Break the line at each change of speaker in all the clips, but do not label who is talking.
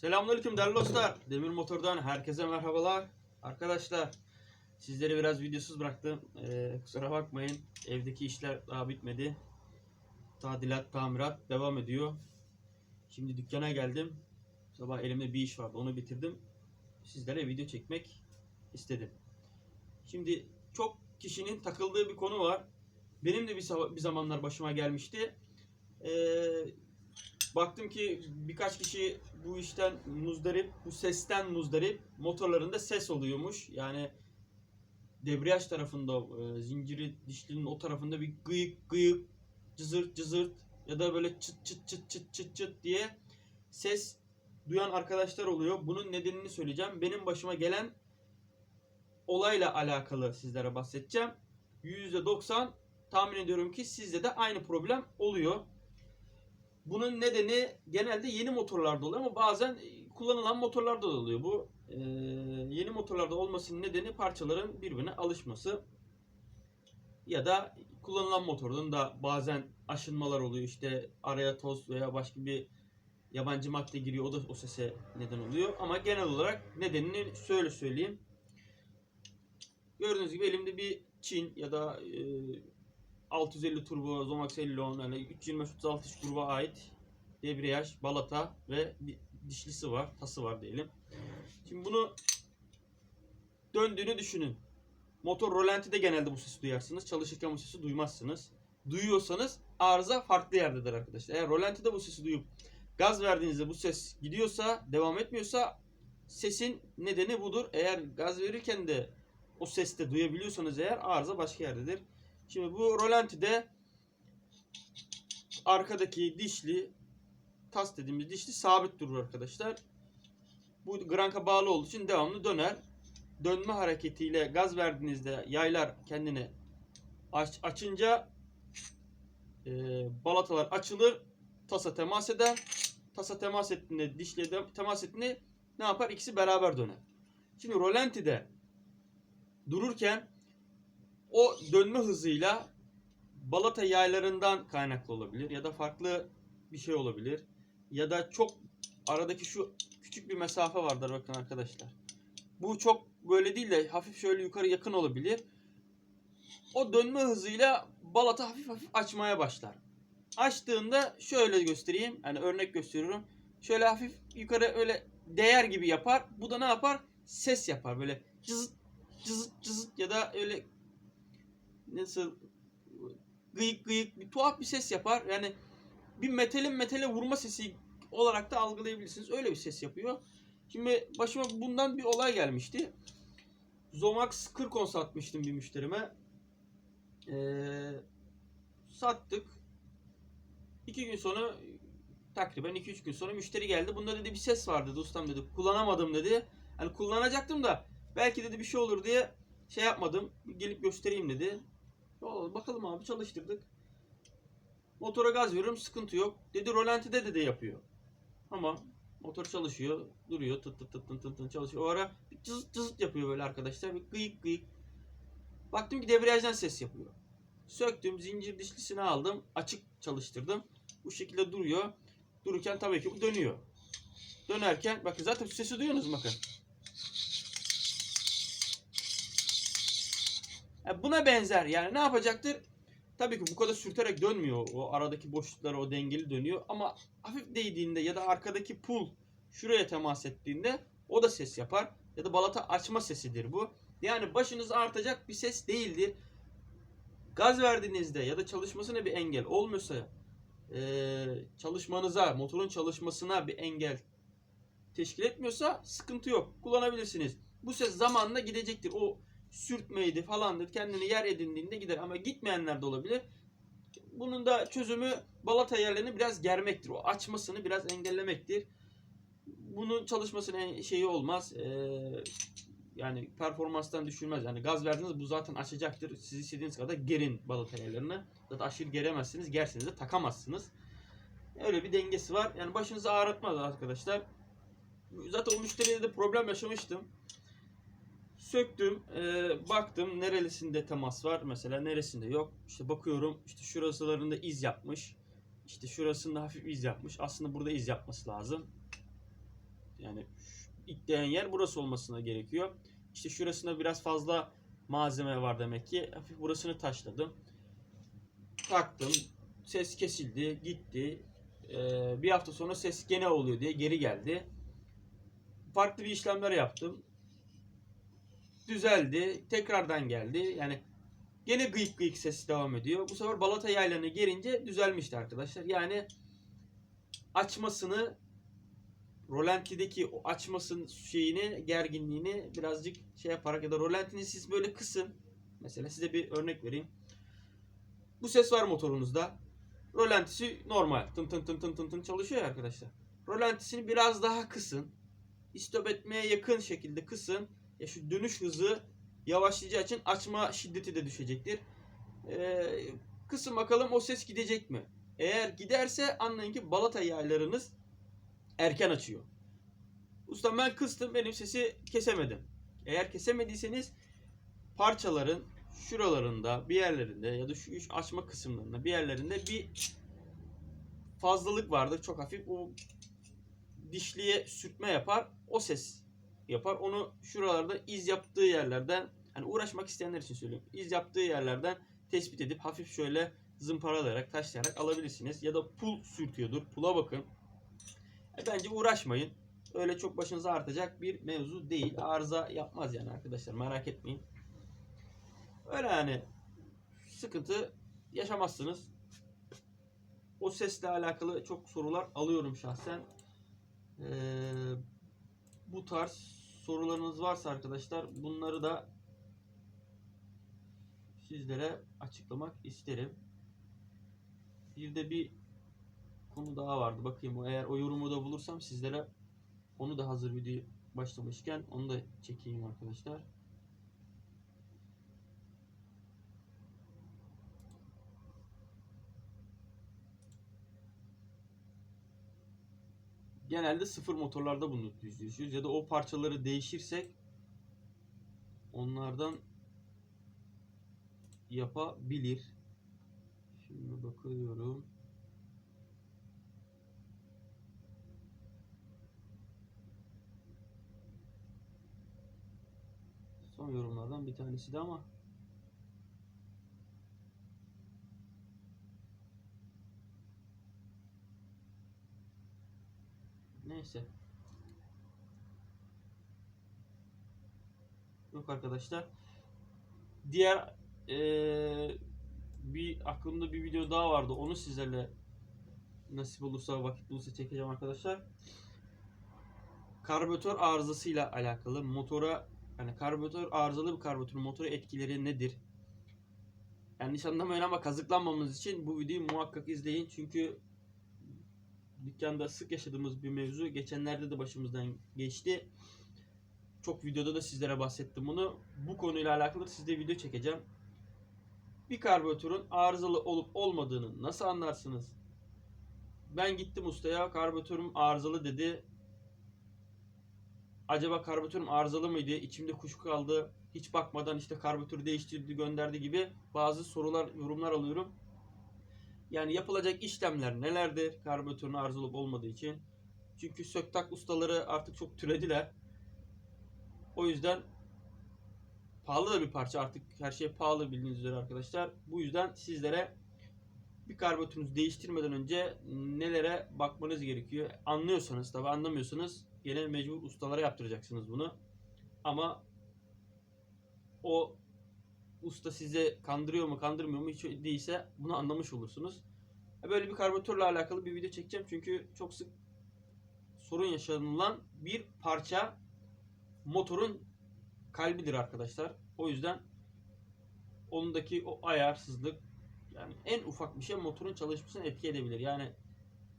Selamünaleyküm değerli dostlar. Demir Motor'dan herkese merhabalar. Arkadaşlar sizleri biraz videosuz bıraktım. Ee, kusura bakmayın. Evdeki işler daha bitmedi. Tadilat, tamirat devam ediyor. Şimdi dükkana geldim. Sabah elimde bir iş vardı. Onu bitirdim. Sizlere video çekmek istedim. Şimdi çok kişinin takıldığı bir konu var. Benim de bir, bir zamanlar başıma gelmişti. Ee, baktım ki birkaç kişi bu işten muzdarip, bu sesten muzdarip. Motorlarında ses oluyormuş. Yani debriyaj tarafında, e, zinciri dişlinin o tarafında bir gıyık gıyık, cızırt cızırt ya da böyle çıt çıt çıt çıt çıt çıt diye ses duyan arkadaşlar oluyor. Bunun nedenini söyleyeceğim. Benim başıma gelen olayla alakalı sizlere bahsedeceğim. %90 tahmin ediyorum ki sizde de aynı problem oluyor. Bunun nedeni genelde yeni motorlarda oluyor ama bazen e, kullanılan motorlarda da oluyor. Bu e, yeni motorlarda olmasının nedeni parçaların birbirine alışması ya da kullanılan motorun da bazen aşınmalar oluyor. İşte araya toz veya başka bir yabancı madde giriyor. O da o sese neden oluyor. Ama genel olarak nedenini şöyle söyleyeyim. Gördüğünüz gibi elimde bir Çin ya da e, 650 turbo Zomax 50 10 yani 325 36 iş gruba ait debriyaj, balata ve di- dişlisi var, tası var diyelim. Şimdi bunu döndüğünü düşünün. Motor rolantide genelde bu sesi duyarsınız. Çalışırken bu sesi duymazsınız. Duyuyorsanız arıza farklı yerdedir arkadaşlar. Eğer rolantide bu sesi duyup gaz verdiğinizde bu ses gidiyorsa, devam etmiyorsa sesin nedeni budur. Eğer gaz verirken de o seste duyabiliyorsanız eğer arıza başka yerdedir. Şimdi bu rolantide arkadaki dişli tas dediğimiz dişli sabit durur arkadaşlar. Bu granka bağlı olduğu için devamlı döner. Dönme hareketiyle gaz verdiğinizde yaylar kendini aç, açınca e, balatalar açılır. Tasa temas eder. Tasa temas ettiğinde dişle temas ettiğinde ne yapar? İkisi beraber döner. Şimdi rolantide dururken o dönme hızıyla balata yaylarından kaynaklı olabilir ya da farklı bir şey olabilir ya da çok aradaki şu küçük bir mesafe vardır bakın arkadaşlar. Bu çok böyle değil de hafif şöyle yukarı yakın olabilir. O dönme hızıyla balata hafif hafif açmaya başlar. Açtığında şöyle göstereyim. Yani örnek gösteriyorum. Şöyle hafif yukarı öyle değer gibi yapar. Bu da ne yapar? Ses yapar böyle cızıt cızıt cızıt ya da öyle nasıl gıyık gıyık bir tuhaf bir ses yapar. Yani bir metalin metale vurma sesi olarak da algılayabilirsiniz. Öyle bir ses yapıyor. Şimdi başıma bundan bir olay gelmişti. Zomax 40 on satmıştım bir müşterime. Ee, sattık. İki gün sonra takriben 2-3 gün sonra müşteri geldi. Bunda dedi bir ses var dedi ustam dedi. Kullanamadım dedi. Hani kullanacaktım da belki dedi bir şey olur diye şey yapmadım. Gelip göstereyim dedi. Bakalım abi çalıştırdık. Motora gaz veriyorum sıkıntı yok. Dedi rolantide de de yapıyor. Ama motor çalışıyor, duruyor, tıt tıt tıt tıt tıt çalışıyor. O ara cızıt cızıt yapıyor böyle arkadaşlar. Bir gıyık gıyık. Baktım ki debriyajdan ses yapıyor. Söktüm, zincir dişlisini aldım, açık çalıştırdım. Bu şekilde duruyor. Dururken tabii ki bu dönüyor. Dönerken bakın zaten sesi duyuyorsunuz bakın. Ya buna benzer yani ne yapacaktır? Tabii ki bu kadar sürterek dönmüyor. O aradaki boşluklara o dengeli dönüyor. Ama hafif değdiğinde ya da arkadaki pul şuraya temas ettiğinde o da ses yapar. Ya da balata açma sesidir bu. Yani başınız artacak bir ses değildir. Gaz verdiğinizde ya da çalışmasına bir engel olmuyorsa eee, çalışmanıza, motorun çalışmasına bir engel teşkil etmiyorsa sıkıntı yok. Kullanabilirsiniz. Bu ses zamanla gidecektir. O sürtmeydi falandır kendini yer edindiğinde gider ama gitmeyenler de olabilir. Bunun da çözümü balata yerlerini biraz germektir. O açmasını biraz engellemektir. Bunun çalışmasının şeyi olmaz. Ee, yani performanstan düşürmez. Yani gaz verdiniz bu zaten açacaktır. Siz istediğiniz kadar gerin balata yerlerini. Zaten aşırı geremezsiniz. Gerseniz de takamazsınız. Öyle bir dengesi var. Yani başınızı ağrıtmaz arkadaşlar. Zaten o müşteriyle de problem yaşamıştım söktüm, e, baktım nerelisinde temas var mesela neresinde yok. İşte bakıyorum işte şurasılarında iz yapmış. İşte şurasında hafif iz yapmış. Aslında burada iz yapması lazım. Yani şu itleyen yer burası olmasına gerekiyor. İşte şurasında biraz fazla malzeme var demek ki. Hafif burasını taşladım. Taktım. Ses kesildi. Gitti. Ee, bir hafta sonra ses gene oluyor diye geri geldi. Farklı bir işlemler yaptım. Düzeldi. Tekrardan geldi. Yani gene gıyık gıyık ses devam ediyor. Bu sefer balata yaylarına gelince düzelmişti arkadaşlar. Yani açmasını rolantideki o açmasın şeyini gerginliğini birazcık şey yaparak ya da rolantini siz böyle kısın. Mesela size bir örnek vereyim. Bu ses var motorunuzda. Rolantisi normal. Tın tın tın tın tın tın çalışıyor arkadaşlar. Rolantisini biraz daha kısın. İstop etmeye yakın şekilde kısın. Ya şu dönüş hızı yavaşlayacağı için açma şiddeti de düşecektir. Ee, kısın bakalım o ses gidecek mi? Eğer giderse anlayın ki balata yaylarınız erken açıyor. Ustam ben kıstım benim sesi kesemedim. Eğer kesemediyseniz parçaların şuralarında bir yerlerinde ya da şu üç açma kısımlarında bir yerlerinde bir fazlalık vardır. Çok hafif o dişliye sürtme yapar. O ses yapar. Onu şuralarda iz yaptığı yerlerden hani uğraşmak isteyenler için söylüyorum. İz yaptığı yerlerden tespit edip hafif şöyle zımparalayarak, taşlayarak alabilirsiniz. Ya da pul sürtüyordur. Pula bakın. E, bence uğraşmayın. Öyle çok başınıza artacak bir mevzu değil. Arıza yapmaz yani arkadaşlar merak etmeyin. Öyle yani sıkıntı yaşamazsınız. O sesle alakalı çok sorular alıyorum şahsen. Ee, bu tarz sorularınız varsa arkadaşlar bunları da sizlere açıklamak isterim. Bir de bir konu daha vardı. Bakayım eğer o yorumu da bulursam sizlere onu da hazır video başlamışken onu da çekeyim arkadaşlar. Genelde sıfır motorlarda bunu düzlüyoruz ya da o parçaları değişirsek onlardan yapabilir. Şimdi bakıyorum. Son yorumlardan bir tanesi de ama Neyse. Yok arkadaşlar. Diğer eee, bir aklımda bir video daha vardı. Onu sizlerle nasip olursa vakit bulursa çekeceğim arkadaşlar. Karbüratör arızasıyla alakalı motora yani karbüratör arızalı bir karbüratörün motora etkileri nedir? Yanlış anlamayın ama kazıklanmamız için bu videoyu muhakkak izleyin. Çünkü dükkanda sık yaşadığımız bir mevzu. Geçenlerde de başımızdan geçti. Çok videoda da sizlere bahsettim bunu. Bu konuyla alakalı size video çekeceğim. Bir karbüratörün arızalı olup olmadığını nasıl anlarsınız? Ben gittim ustaya karbüratörüm arızalı dedi. Acaba karbüratörüm arızalı mıydı? İçimde kuşku kaldı. Hiç bakmadan işte karbüratörü değiştirdi gönderdi gibi bazı sorular yorumlar alıyorum. Yani yapılacak işlemler nelerdir karbüratörün arızalı olup olmadığı için? Çünkü söktak ustaları artık çok türediler. O yüzden pahalı da bir parça artık her şey pahalı bildiğiniz üzere arkadaşlar. Bu yüzden sizlere bir karbüratörünüzü değiştirmeden önce nelere bakmanız gerekiyor. Anlıyorsanız tabi anlamıyorsanız gene mecbur ustalara yaptıracaksınız bunu. Ama o usta size kandırıyor mu kandırmıyor mu hiç değilse bunu anlamış olursunuz. Böyle bir karbüratörle alakalı bir video çekeceğim çünkü çok sık sorun yaşanılan bir parça motorun kalbidir arkadaşlar. O yüzden ondaki o ayarsızlık yani en ufak bir şey motorun çalışmasını etki edebilir. Yani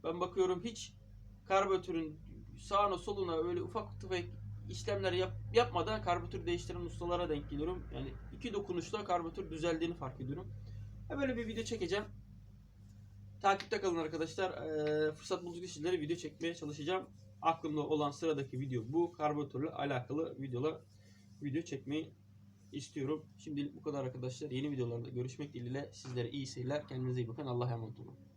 ben bakıyorum hiç karbüratörün sağına soluna öyle ufak tefek işlemler yap, yapmadan karbüratör değiştiren ustalara denk geliyorum. Yani iki dokunuşla karbüratör düzeldiğini fark ediyorum. Böyle bir video çekeceğim. Takipte kalın arkadaşlar. Ee, fırsat buldukça sizlere video çekmeye çalışacağım. Aklımda olan sıradaki video bu. Karbüratörle alakalı videola video çekmeyi istiyorum. Şimdilik bu kadar arkadaşlar. Yeni videolarda görüşmek dileğiyle sizlere iyi seyirler. Kendinize iyi bakın. Allah'a emanet olun.